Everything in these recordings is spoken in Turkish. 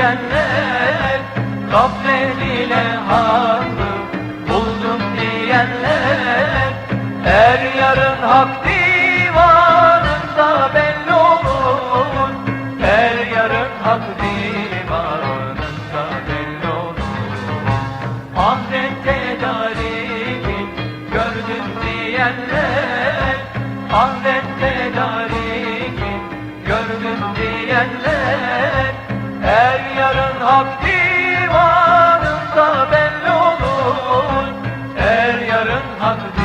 diyenler Gaflet ile hakkı buldum diyenler. Er yarın hak divanında belli olur. Er yarın hak divanında belli olur. Ahret tedariki gördüm diyenler. Ahret tedariki gördüm diyenler hak divanında belli olur. Er yarın hak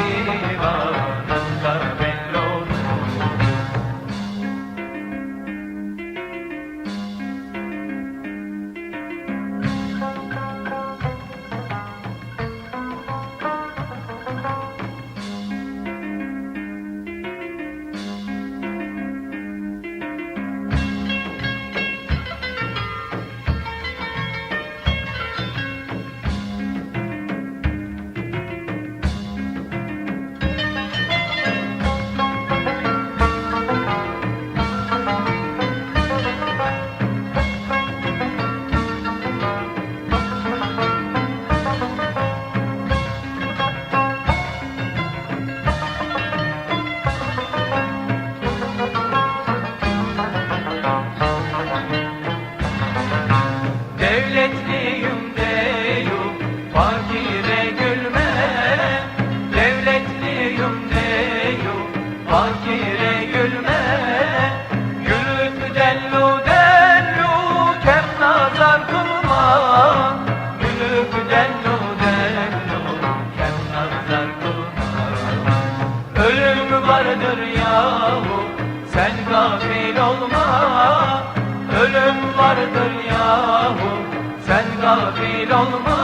yahu sen gafil olma Ölüm vardır yahu. Sen gafil olma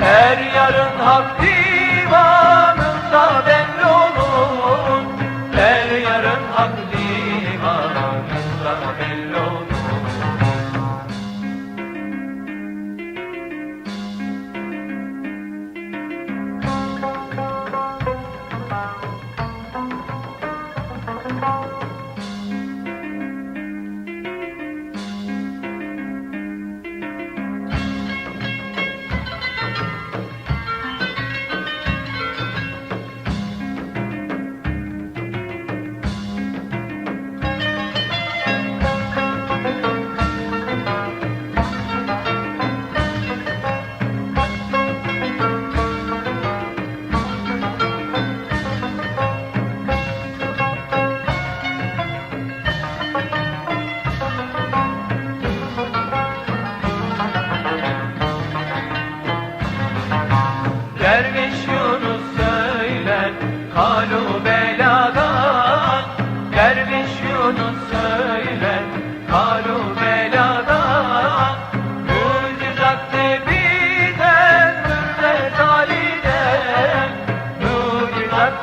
Her yarın hak divanında belli olur Her yarın hak divanında belli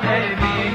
baby.